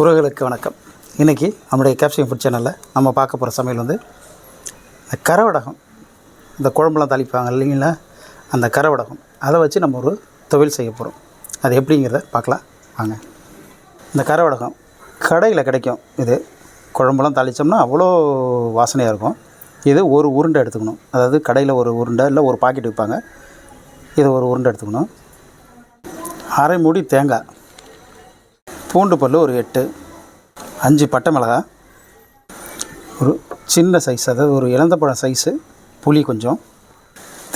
உறவுகளுக்கு வணக்கம். இன்றைக்கி நம்முடைய கேப்சியம் ஃபுட் சேனலில் நம்ம பார்க்க போகிற சமையல் வந்து இந்த கரவடகம். இந்த குழம்புலாம் தாளிப்பாங்க இல்லைங்களா? அந்த கரவடகம். அதை வச்சு நம்ம ஒரு தொழில் செய்ய போகிறோம் அது எப்படிங்கிறத பார்க்கலாம். வாங்க. இந்த கரவடகம் கடையில் கிடைக்கும். இது குழம்புலாம் தாளித்தோம்னா அவ்வளோ வாசனையாக இருக்கும். இது ஒரு உருண்டை எடுத்துக்கணும். அதாவது கடையில் ஒரு உருண்டை இல்லை ஒரு பாக்கெட் விற்பாங்க. இது ஒரு உருண்டை எடுத்துக்கணும். அரை மூடி தேங்காய். பூண்டு பல் ஒரு எட்டு அஞ்சு பட்டை மிளகா ஒரு சின்ன சைஸ் அதாவது ஒரு இளந்தப்பழம் சைஸு புளி கொஞ்சம்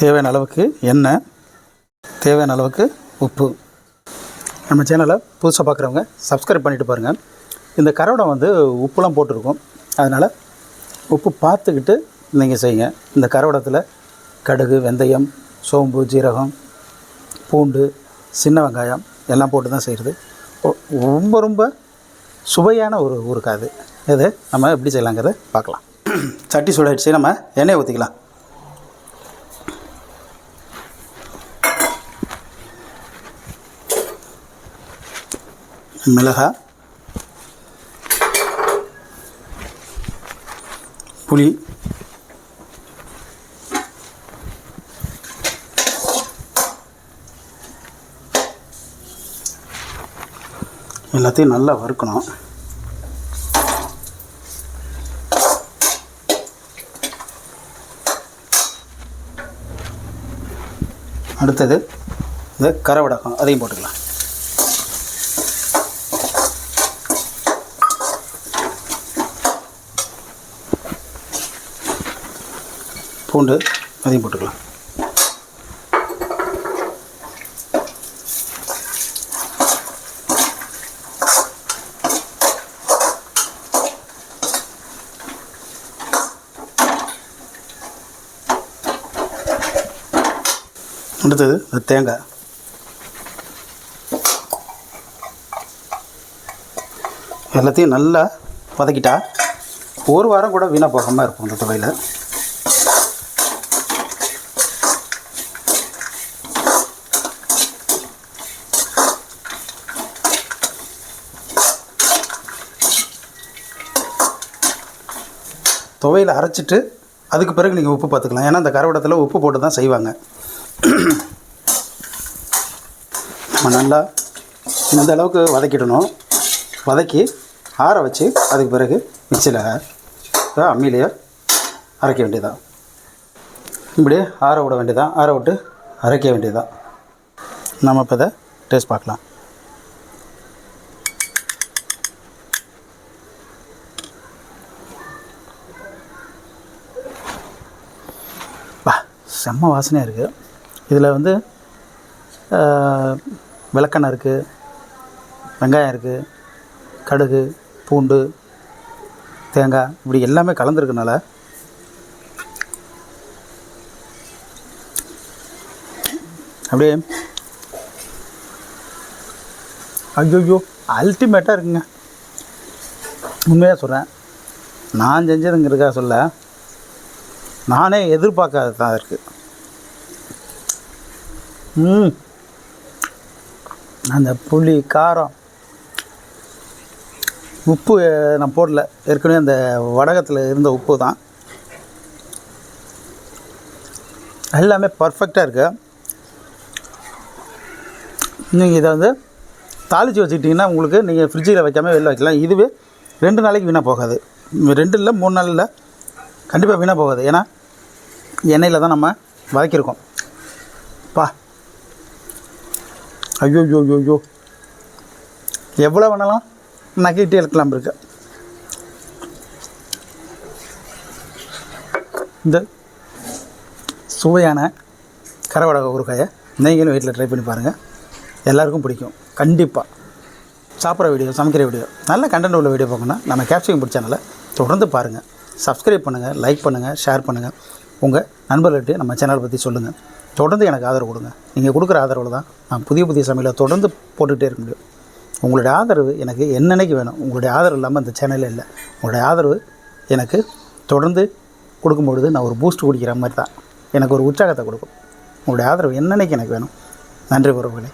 தேவையான அளவுக்கு எண்ணெய் தேவையான அளவுக்கு உப்பு. நம்ம சேனலை புதுசாக பார்க்குறவங்க சப்ஸ்கிரைப் பண்ணிவிட்டு பாருங்கள் இந்த கரவடை வந்து உப்புலாம் போட்டிருக்கும். அதனால் உப்பு பார்த்துக்கிட்டு நீங்கள் செய்யுங்க. இந்த கரவடத்தில் கடுகு வெந்தயம் சோம்பு ஜீரகம் பூண்டு சின்ன வெங்காயம் எல்லாம் போட்டு தான் செய்கிறது ரொம்ப ரொம்ப சுவையான ஒரு ஊருக்காது இது நம்ம எப்படி செய்யலாங்கிறத பார்க்கலாம். சட்டி சூடாயிடுச்சு நம்ம எண்ணெய் ஊற்றிக்கலாம் மிளகாய் புளி எல்லாத்தையும் நல்லா வறுக்கணும். அடுத்தது இந்த கரவடகம் அதையும் போட்டுக்கலாம். பூண்டு அதையும் போட்டுக்கலாம். அடுத்தது இந்த தேங்காய். எல்லாத்தையும் நல்லா வதக்கிட்டா ஒரு வாரம் கூட வீணாக போகாமல் இருக்கும் இந்த துவையில். துவையில் அரைச்சிட்டு அதுக்கு பிறகு நீங்கள் உப்பு பார்த்துக்கலாம். ஏன்னா அந்த கரவடத்தில் உப்பு போட்டு தான் செய்வாங்க. நம்ம நல்லா இந்த அளவுக்கு வதக்கிடணும். வதக்கி ஆற வச்சு அதுக்கு பிறகு மிக்சியில் அம்மியிலேயே அரைக்க வேண்டியதான் இப்படியே ஆற விட வேண்டியதான் ஆற விட்டு அரைக்க வேண்டியதான் நம்ம இப்போ இதை டேஸ்ட் பார்க்கலாம். வா செம்ம வாசனையாக இருக்குது இதில் வந்து விளக்கெண்ணெய் இருக்குது வெங்காயம் இருக்குது கடுகு பூண்டு தேங்காய் இப்படி எல்லாமே கலந்துருக்கனால அப்படியே ஐயோ அல்டிமேட்டாக இருக்குங்க. உண்மையாக சொல்கிறேன் நான் செஞ்சதுங்கிறதுக்காக சொல்ல நானே எதிர்பார்க்காத தான் இருக்குது அந்த புளி காரம் உப்பு நான் போடல. ஏற்கனவே அந்த வடகத்தில் இருந்த உப்பு தான். எல்லாமே பர்ஃபெக்டாக இருக்கு. நீங்கள் இதை வந்து தாளித்து வச்சுக்கிட்டிங்கன்னா உங்களுக்கு நீங்கள் ஃப்ரிட்ஜில் வைக்காமல் வெளில வைக்கலாம். இதுவே ரெண்டு நாளைக்கு வீணாக போகாது. ரெண்டு இல்லை மூணு நாள் இல்லை கண்டிப்பாக வீணாக போகாது. ஏன்னா எண்ணெயில் தான் நம்ம வதக்கியிருக்கோம். பா ஐயோ ஐயோ ஐயோ ஐயோ. எவ்வளோ வேணாலும் நக்கிட்டே இருக்கலாம் இருக்கு இந்த சுவையான கரவடக ஊறுகாயை நீங்களும் வீட்டில் ட்ரை பண்ணி பாருங்கள் எல்லாருக்கும் பிடிக்கும். கண்டிப்பாக சாப்பிட்ற வீடியோ சமைக்கிற வீடியோ நல்ல கண்டென்ட் உள்ள வீடியோ பார்க்கணும்னா நம்ம கேப்சிங் பிடிச்ச சேனலை தொடர்ந்து பாருங்கள் சப்ஸ்கிரைப் பண்ணுங்கள் லைக் பண்ணுங்கள் ஷேர் பண்ணுங்கள் உங்கள் நண்பர்கள்ட்ட நம்ம சேனலை பற்றி சொல்லுங்கள் தொடர்ந்து எனக்கு ஆதரவு கொடுங்க. நீங்கள் கொடுக்குற ஆதரவில் தான் நான் புதிய புதிய சமையலை தொடர்ந்து போட்டுக்கிட்டே இருக்க முடியும். உங்களுடைய ஆதரவு எனக்கு என்னென்னைக்கு வேணும்? உங்களுடைய ஆதரவு இல்லாமல் இந்த சேனலில் இல்லை. உங்களுடைய ஆதரவு எனக்கு தொடர்ந்து கொடுக்கும்பொழுது நான் ஒரு பூஸ்ட் குடிக்கிற மாதிரி தான். எனக்கு ஒரு உற்சாகத்தை கொடுக்கும். உங்களுடைய ஆதரவு என்னென்னைக்கு எனக்கு வேணும்? நன்றி உறவுகளே.